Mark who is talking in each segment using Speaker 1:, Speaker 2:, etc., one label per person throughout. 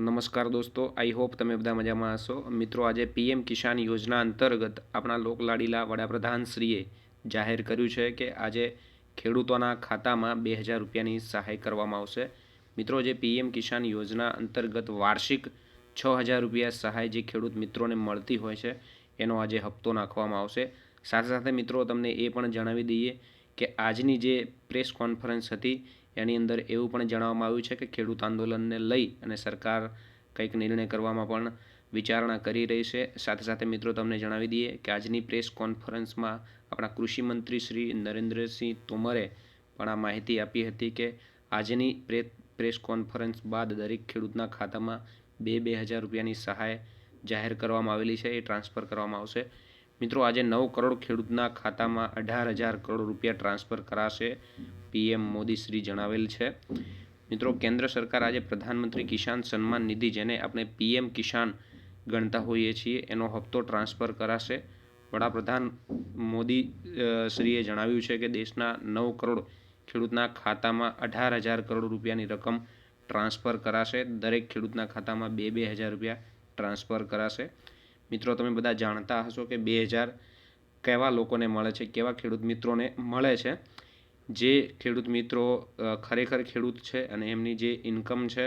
Speaker 1: નમસ્કાર દોસ્તો I hope તમે બધા મજામાં હશો. મિત્રો, આજે પીએમ કિસાન યોજના અંતર્ગત આપણા લોકલાડીલા વડાપ્રધાનશ્રીએ જાહેર કર્યું છે કે આજે ખેડૂતોના ખાતામાં બે હજાર રૂપિયાની સહાય કરવામાં આવશે. મિત્રો, જે પીએમ કિસાન યોજના અંતર્ગત વાર્ષિક છ હજાર રૂપિયા સહાય જે ખેડૂત મિત્રોને મળતી હોય છે, એનો આજે હપ્તો નાખવામાં આવશે. સાથે સાથે મિત્રો, તમને એ પણ જણાવી દઈએ કે આજની જે પ્રેસ કોન્ફરન્સ હતી એની અંદર એવું પણ જણાવવામાં આવ્યું છે કે ખેડૂત આંદોલનને લઈ અને સરકાર કંઈક નિર્ણય કરવામાં પણ વિચારણા કરી રહી છે. સાથે સાથે મિત્રો, તમને જણાવી દઈએ કે આજની પ્રેસ કોન્ફરન્સમાં આપણા કૃષિ મંત્રી શ્રી નરેન્દ્રસિંહ તોમરે પણ આ માહિતી આપી હતી કે આજની પ્રે, પ્રેસ કોન્ફરન્સ બાદ દરેક ખેડૂતના ખાતામાં બે બે હજાર રૂપિયાની સહાય જાહેર કરવામાં આવેલી છે. એ ટ્રાન્સફર કરવામાં આવશે. મિત્રો, આજે નવ કરોડ ખેડૂતના ખાતામાં અઢાર હજાર કરોડ રૂપિયા ટ્રાન્સફર કરાશે. પીએમ મોદી શ્રી જણાવેલ છે. મિત્રો, કેન્દ્ર સરકાર આજે પ્રધાનમંત્રી કિસાન સન્માન નિધિ, જેને આપણે પીએમ કિસાન ગણતા હોઈએ છીએ, એનો હપ્તો ટ્રાન્સફર કરાશે. વડાપ્રધાન મોદી શ્રીએ જણાવ્યું છે કે દેશના નવ કરોડ ખેડૂતના ખાતામાં અઢાર હજાર કરોડ રૂપિયાની રકમ ટ્રાન્સફર કરાશે. દરેક ખેડૂતના ખાતામાં બે બે હજાર રૂપિયા ટ્રાન્સફર કરાશે. મિત્રો, તમે બધા જાણતા હશો કે બે હજાર કેવા લોકોને મળે છે, કેવા ખેડૂત મિત્રોને મળે છે. જે ખેડૂત મિત્રો ખરેખર ખેડૂત છે અને એમની જે ઇન્કમ છે,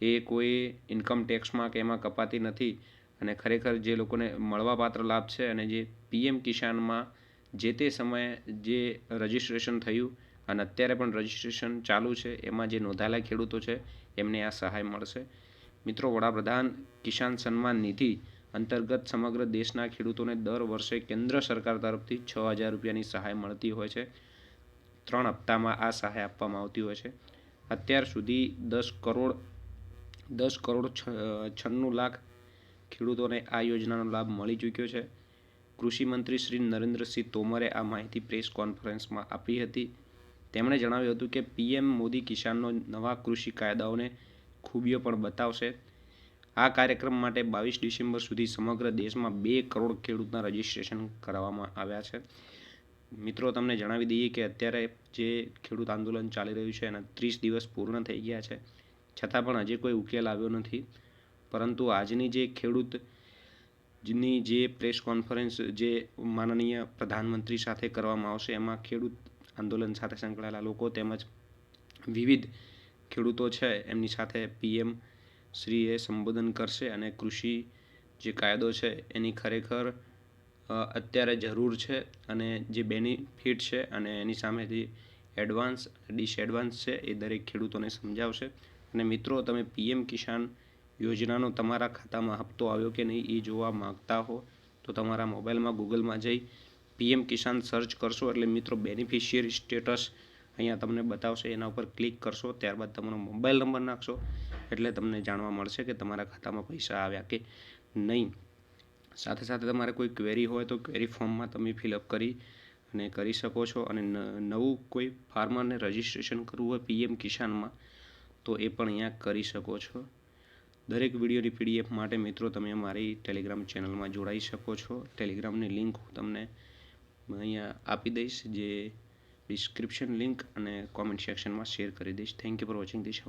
Speaker 1: એ કોઈ ઇન્કમ ટેક્સમાં કે એમાં કપાતી નથી અને ખરેખર જે લોકોને મળવાપાત્ર લાભ છે અને જે પીએમ કિસાનમાં જે તે સમયે જે રજિસ્ટ્રેશન થયું અને અત્યારે પણ રજિસ્ટ્રેશન ચાલુ છે, એમાં જે નોંધાયેલા ખેડૂતો છે, એમને આ સહાય મળશે. મિત્રો, વડાપ્રધાન કિસાન સન્માન નિધિ અંતર્ગત સમગ્ર દેશના ખેડૂતોને દર વર્ષે કેન્દ્ર સરકાર તરફથી છ હજાર રૂપિયાની સહાય મળતી હોય છે. ત્રણ હપ્તામાં આ સહાય આપવામાં આવતી હોય છે. અત્યાર સુધી દસ કરોડ દસ કરોડ છન્નું લાખ ખેડૂતોને આ યોજનાનો લાભ મળી ચૂક્યો છે. કૃષિમંત્રી શ્રી નરેન્દ્રસિંહ તોમરે આ માહિતી પ્રેસ કોન્ફરન્સમાં આપી હતી. તેમણે જણાવ્યું હતું કે પીએમ મોદી કિસાનનો નવા કૃષિ કાયદાઓને ખૂબીઓ પણ બતાવશે. આ કાર્યક્રમ માટે બાવીસ ડિસેમ્બર સુધી સમગ્ર દેશમાં બે કરોડ ખેડૂતના રજિસ્ટ્રેશન કરાવવામાં આવ્યા છે. મિત્રો, તમને જણાવી દઈએ કે અત્યારે જે ખેડૂત આંદોલન ચાલી રહ્યું છે એના ત્રીસ દિવસ પૂર્ણ થઈ ગયા છે. છતાં પણ હજી કોઈ ઉકેલ આવ્યો નથી. પરંતુ આજની જે ખેડૂતની જે પ્રેસ કોન્ફરન્સ જે માનનીય પ્રધાનમંત્રી સાથે કરવામાં આવશે, એમાં ખેડૂત આંદોલન સાથે સંકળાયેલા લોકો તેમજ વિવિધ ખેડૂતો છે, એમની સાથે પીએમ શ્રી એ સંબોધન કરશે અને કૃષિ જે કાયદો છે એની ખરેખર અત્યારે જરૂર છે અને જે બેનિફિટ છે અને એની સામેથી એડવાન્સ ડિસએડવાન્સ છે એ દરેક ખેડૂતોને સમજાવશે. અને મિત્રો, તમે પીએમ કિસાન યોજનાનો તમારા ખાતામાં હપ્તો આવ્યો કે નહીં એ જોવા માગતા હો, તો તમારા મોબાઈલમાં ગૂગલમાં જઈ પીએમ કિસાન સર્ચ કરશો એટલે મિત્રો બેનિફિશિયરી સ્ટેટસ અહીંયા તમને બતાવશે. એના ઉપર ક્લિક કરશો, ત્યારબાદ તમારો મોબાઈલ નંબર નાખશો એટલે તમને જાણવા મળશે કે તમારા ખાતામાં પૈસા આવ્યા કે નહીં. સાથે સાથે તમારે કોઈ ક્વેરી હોય તો ક્વેરી ફોર્મમાં તમે ફિલઅપ કરી અને કરી શકો છો. અને નવું કોઈ ફાર્મરને રજિસ્ટ્રેશન કરવું હોય પીએમ કિસાનમાં, તો એ પણ અહીંયા કરી શકો છો. દરેક વિડીયોની પીડીએફ માટે મિત્રો તમે મારી ટેલિગ્રામ ચેનલમાં જોડાઈ શકો છો. ટેલિગ્રામની લિંક હું તમને અહીંયા આપી દઈશ, જે ડિસ્ક્રિપ્શન લિંક અને કોમેન્ટ સેક્શનમાં શેર કરી દઈશ. Thank you for watching this